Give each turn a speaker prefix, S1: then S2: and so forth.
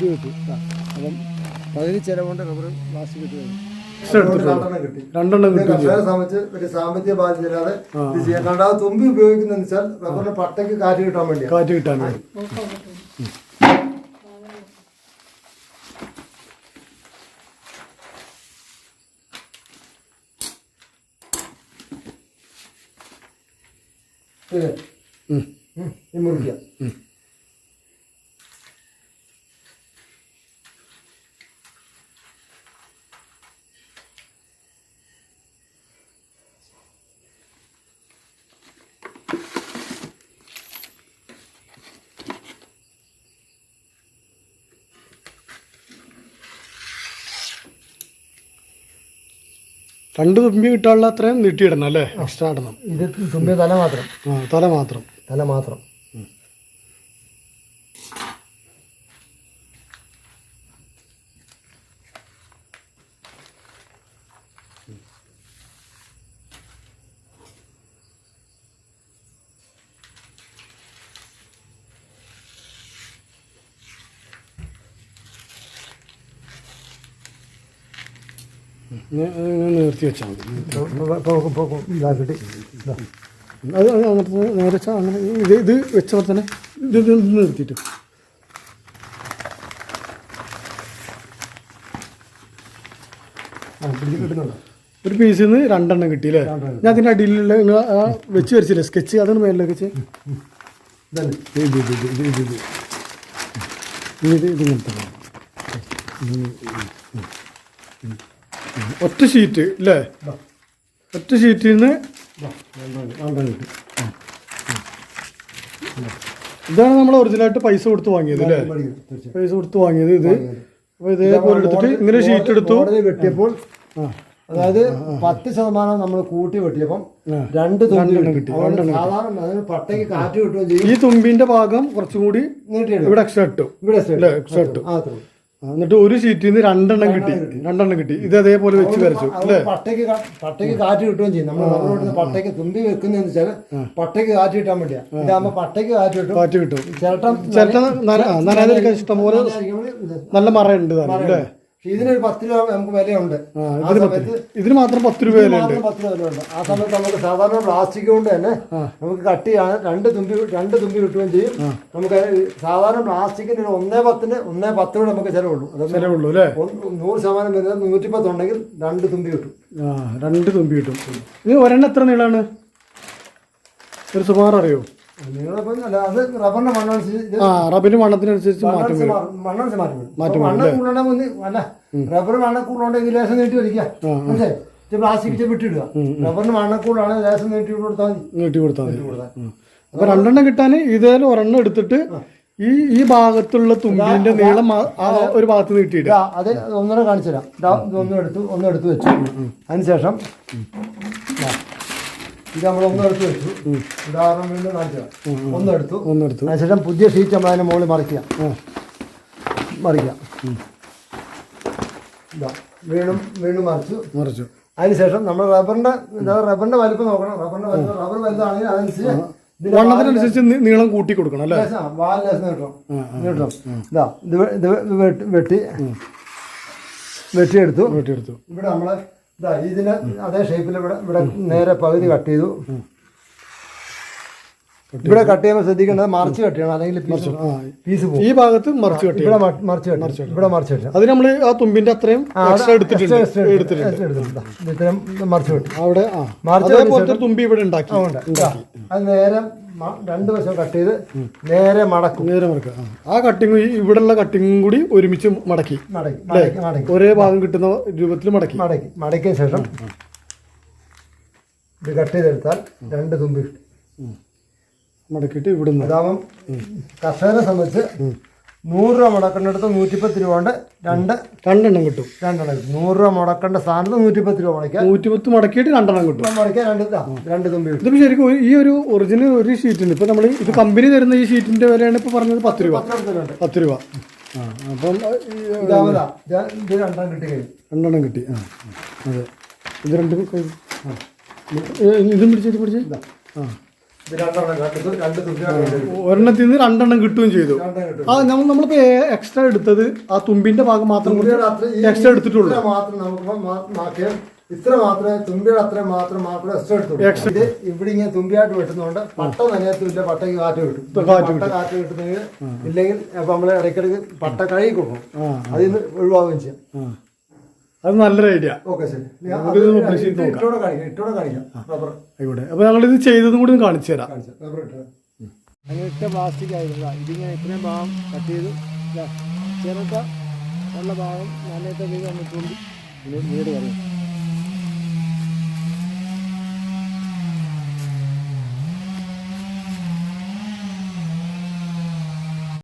S1: ഇത് കിട്ടി. അപ്പം പകുതി ചിലവുകൊണ്ട് റബ്ബർ ലാസ്റ്റ് കിട്ടി.
S2: രണ്ടെണ്ണം കിട്ടി. കർഷകരെ സംബന്ധിച്ച് ഒരു സാമ്പത്തിക ബാധ്യതയില്ലാതെ ഇത് ചെയ്യാം. രണ്ടാമത് തുമ്പി ഉപയോഗിക്കുന്ന വെച്ചാൽ റബ്ബറിന് പട്ടയ്ക്ക് കാറ്റ് കിട്ടാൻ വേണ്ടി
S1: കാറ്റ് കിട്ടാൻ വേണ്ടി.
S2: ഈ മുറിക്കാം.
S1: രണ്ട് തുമ്പി കിട്ടാനുള്ള അത്രയും നീട്ടിയിടണം അല്ലേ? എക്സ്ട്രാ ഇടണം.
S2: ഇത് തുമ്പിയ തല മാത്രം.
S1: ആ തല മാത്രം.
S2: തല മാത്രം.
S1: നിർത്തി വെച്ചാൽ മതി
S2: പോക്കും പോക്കും ഇതാക്കിട്ട്
S1: അത് അങ്ങനത്തെ നേരെ വെച്ചാൽ അങ്ങനെ ഇത് ഇത് വെച്ചപ്പോൾ തന്നെ ഇത് നിർത്തിയിട്ട് ഒരു പീസിൽ നിന്ന് രണ്ടെണ്ണം കിട്ടിയില്ലേ ഞാൻ അതിന്റെ അടിയിലുള്ള നിങ്ങൾ വെച്ച് വരച്ചില്ലേ സ്കെച്ച് അതാണ് മേലിലേക്ക് വെച്ച്
S2: ഇതല്ലേ
S1: ഇത് ഇത് ഇത് ഇത് ഇത് ഇത് ഒറ്റ ഷീറ്റ് അല്ലേ ഒറ്റ ഷീറ്റിൽ നിന്ന് ഇതാണ് നമ്മൾ ഒറിജിനലായിട്ട് പൈസ കൊടുത്ത് വാങ്ങിയത് അല്ലേ പൈസ കൊടുത്ത് വാങ്ങിയത് ഇത്. അപ്പോൾ ഇതേപോലെ എടുത്തിട്ട് ഇങ്ങനെ ഷീറ്റ് എടുത്തു.
S2: വെട്ടിയപ്പോൾ അതായത് പത്ത് ശതമാനം നമ്മൾ കൂട്ടി വെട്ടിയപ്പം. രണ്ട് തുമ്പി കിട്ടി. സാധാരണ അതിന് പട്ടയ്ക്ക് കാറ്റ് കിട്ടുകയും ചെയ്യും.
S1: ഈ തുമ്പിന്റെ ഭാഗം
S2: കുറച്ചുകൂടി
S1: ഇവിടെ എക്സ്ട്രാ ഇട്ടു.
S2: ഇവിടെ
S1: എക്സ്ട്രാ ഇട്ടു. എന്നിട്ട് ഒരു ഷീറ്റിൽ നിന്ന് രണ്ടെണ്ണം കിട്ടി. രണ്ടെണ്ണം കിട്ടി. ഇത് അതേപോലെ വെച്ച് വരച്ചു
S2: അതുകൊണ്ട് പട്ടയ്ക്ക് പട്ടയ്ക്ക് കാറ്റ് കിട്ടുകയും ചെയ്യും. നമ്മൾ നമ്മളോട് പട്ടയ്ക്ക് തുമ്പി വെക്കുന്നതെന്ന് വെച്ചാൽ പട്ടയ്ക്ക് കാറ്റ് കിട്ടാൻ വേണ്ടിയാ. പട്ടയ്ക്ക് കാറ്റ് കിട്ടും.
S1: കാറ്റ് കിട്ടും.
S2: ചേട്ടൻ
S1: ചിരട്ട നനയാതിരിക്കാൻ ഇഷ്ടംപോലെ നല്ല മറയുണ്ട് അല്ലേ?
S2: ഇതിനൊരു പത്ത് രൂപ നമുക്ക് വിലയുണ്ട്.
S1: ആ ഇതിന്
S2: സമയത്ത്
S1: ഇതിന് മാത്രം പത്ത് രൂപ വിലയുണ്ട്.
S2: മാത്രം പത്ത് രൂപ വിലയുണ്ട്. ആ സമയത്ത് നമുക്ക് സാധാരണ പ്ലാസ്റ്റിക് കൊണ്ട് തന്നെ നമുക്ക് കട്ട് ചെയ്യാൻ രണ്ട് തുമ്പി രണ്ട് തുമ്പി കിട്ടുകയും ചെയ്യും. നമുക്ക് സാധാരണ പ്ലാസ്റ്റിക്കിന് ഒരു ഒന്നേ പത്തിന് ഒന്നേ പത്ത് രൂപ നമുക്ക് ചിലവുള്ളൂ.
S1: ചിലവുള്ളൂ അല്ലേ?
S2: നൂറ് ശതമാനം വരുന്നത് നൂറ്റി ഉണ്ടെങ്കിൽ രണ്ട് തുമ്പി കിട്ടും.
S1: ആ രണ്ട് തുമ്പി കിട്ടും. ഇത് ഒരെണ്ണം എത്ര നീളാണ്? ഒരു സുമാർ അറിയോ? ആ മണ്ണത്തിനനുസരിച്ച് മാറ്റം വരും.
S2: മാറ്റം റബ്ബർ മണ്ണക്കൂടുകൊണ്ട് ലേശം നീട്ടി വലിക്കുക. പ്ലാസ്റ്റിക് വിട്ടിടുക. റബ്ബറിന് മണ്ണക്കൂടാണ് ലേശം നീട്ടി കൊടുത്താൽ
S1: നീട്ടി കൊടുത്താൽ അപ്പൊ രണ്ടെണ്ണം കിട്ടാൻ ഇതേലും ഒരെണ്ണം എടുത്തിട്ട് ഈ ഈ ഭാഗത്തുള്ള തുമ്പിന്റെ നീളം ഒരു ഭാഗത്ത്
S2: നീട്ടിട്ട് അത് ഒന്നര കാണിച്ചു തരാം ഒന്നും എടുത്ത് ഒന്നും എടുത്ത് വെച്ചു. അതിനുശേഷം ഇതാ, നമ്മൾ ഒന്നെടുത്ത് വെച്ചു. ഉദാഹരണം വീണ്ടും കാണിച്ചു ഒന്നെടുത്തു
S1: ഒന്നെടുത്തു
S2: അതിനുശേഷം പുതിയ ഷീറ്റ് നമ്മൾ അതിന് മുകളിൽ മറിക്കുക. മറിക്കുക. ഇതാ വീണ്ടും വീണ്ടും മറിച്ചു.
S1: മറിച്ചു.
S2: അതിനുശേഷം നമ്മൾ റബ്ബറിന്റെ റബ്ബറിന്റെ വലിപ്പം നോക്കണം. റബ്ബറിന്റെ വലിപ്പം റബ്ബർ വലുതാണെങ്കിൽ അതനുസരിച്ച്
S1: വണ്ണത്തിനനുസരിച്ച് നീളം കൂട്ടി കൊടുക്കണം അല്ലേ?
S2: നീട്ടണം. ഇതാ ഇത് വെട്ടി. വെട്ടിയെടുത്തു.
S1: വെട്ടിയെടുത്തു.
S2: ഇവിടെ നമ്മൾ ഇതാ ഇതിന് അതേ ഷേപ്പിൽ ഇവിടെ ഇവിടെ നേരെ പകുതി കട്ട് ചെയ്തു. ഇവിടെ കട്ട് ചെയ്യുമ്പോൾ ശ്രദ്ധിക്കേണ്ടത് മറിച്ച് കട്ട് ചെയ്യണം അല്ലെങ്കിൽ പീസ് പോകും
S1: ഈ ഭാഗത്ത് മറിച്ച് കട്ട്
S2: ഇവിടെ മറിച്ച് കട്ട്. ഇവിടെ മറിച്ച് കട്ട്
S1: അത് നമ്മൾ ആ തുമ്പിന്റെ അത്രയും എടുത്തിട്ടുണ്ട്.
S2: മറിച്ച് കട്ട്
S1: അവിടെ
S2: മറിച്ച്
S1: തുമ്പി ഇവിടെ ഉണ്ടാക്കി.
S2: അത് നേരെ രണ്ട് വശം കട്ട് ചെയ്ത് നേരെ മടക്കും.
S1: നേരെ മടക്കുക. ആ. കട്ടിങ് ഇവിടെയുള്ള കട്ടിങ്ങും കൂടി ഒരുമിച്ച് മടക്കി.
S2: മടക്കി
S1: ഒരേ ഭാഗം കിട്ടുന്ന രൂപത്തിൽ മടക്കി.
S2: മടക്കി. മടക്കിയ ശേഷം ഇത് കട്ട് ചെയ്തെടുത്താൽ രണ്ട് തുമ്പി മടക്കിട്ട്
S1: മടക്കിയിട്ട് ഇവിടുന്ന്.
S2: അതാവും കർഷകരെ സംബന്ധിച്ച് നൂറ് രൂപ മുടക്കേണ്ടടുത്ത് നൂറ്റിപ്പത്ത് രൂപ കൊണ്ട് രണ്ട്
S1: രണ്ടെണ്ണം കിട്ടും.
S2: രണ്ടെണ്ണം കിട്ടും. നൂറ് രൂപ മുടക്കേണ്ട സ്ഥാനത്ത് നൂറ്റിപ്പത്ത് രൂപ മുടക്കുക
S1: നൂറ്റിപ്പത്ത് മുടക്കിയിട്ട് രണ്ടെണ്ണം കിട്ടും.
S2: മുടക്കിയ രണ്ട് രണ്ട് തുമ്പി കിട്ടും.
S1: ഇതിപ്പോൾ ശരിക്കും ഈ ഒരു ഒറിജിനൽ ഒരു ഷീറ്റിന് ഇപ്പോൾ നമ്മൾ ഇത് കമ്പനി തരുന്ന ഈ ഷീറ്റിന്റെ വിലയാണ് ഇപ്പോൾ പറഞ്ഞത് പത്ത് രൂപ. പത്ത് രൂപ ആ അപ്പം
S2: ഇത് ഇത് രണ്ടെണ്ണം കിട്ടി
S1: രണ്ടെണ്ണം കിട്ടി. ആ അതെ. ഇത് രണ്ടും ഇതും പിടിച്ചിട്ട് പിടിച്ചേ ആ.
S2: ഇത് രണ്ടെണ്ണം രണ്ട്
S1: ഒരെണ്ണത്തിൽ നിന്ന് രണ്ടെണ്ണം കിട്ടുകയും ചെയ്തു.
S2: രണ്ടെണ്ണം കിട്ടും.
S1: ആ നമ്മൾ നമ്മളിപ്പോ എക്സ്ട്രാ എടുത്തത് ആ തുമ്പിന്റെ ഭാഗം മാത്രം
S2: തുമ്പിയുടെ അത്ര ഈ-
S1: എക്സ്ട്രാ എടുത്തിട്ടുള്ളൂ.
S2: ഇത്ര മാത്രം നമുക്ക് മാ- മാറ്റിയാൽ ഇത്ര മാത്രമേ തുമ്പിയുടെ അത്ര മാത്രം മാത്രമേ എക്സ്ട്രാ എടുത്തുള്ളൂ. ഇത് ഇവിടെ ഇങ്ങനെ തുമ്പിയായിട്ട് വെട്ടുന്നതുകൊണ്ട് പട്ട നനയത്തില്ല പട്ടയ്ക്ക് കാറ്റ് കിട്ടും.
S1: കാറ്റ്
S2: പട്ട കാറ്റ് കിട്ടുന്നെങ്കിൽ ഇല്ലെങ്കിൽ അപ്പൊ നമ്മൾ ഇടയ്ക്കിടയ്ക്ക് പട്ട കഴുകി കൊടുക്കും.
S1: ആ.
S2: അതിൽ നിന്ന് ഒഴിവാകുകയും ചെയ്യാം.
S1: അത് നല്ലൊരു ഐഡിയ ആയിക്കോട്ടെ.
S2: ഇത്
S1: അപ്പൊ ഞങ്ങളിത് ചെയ്തതും കൂടി ഒന്ന് കാണിച്ചു തരാം.
S3: പ്ലാസ്റ്റിക് ആയിരുന്നു. ഇതിങ്ങനെ ഇത്രയും ഭാഗം കട്ട് ചെയ്ത്. ഇതാ ചിരട്ട ഉള്ള ഭാഗം വീട് വന്നിട്ടുണ്ട്. വീട് പറയും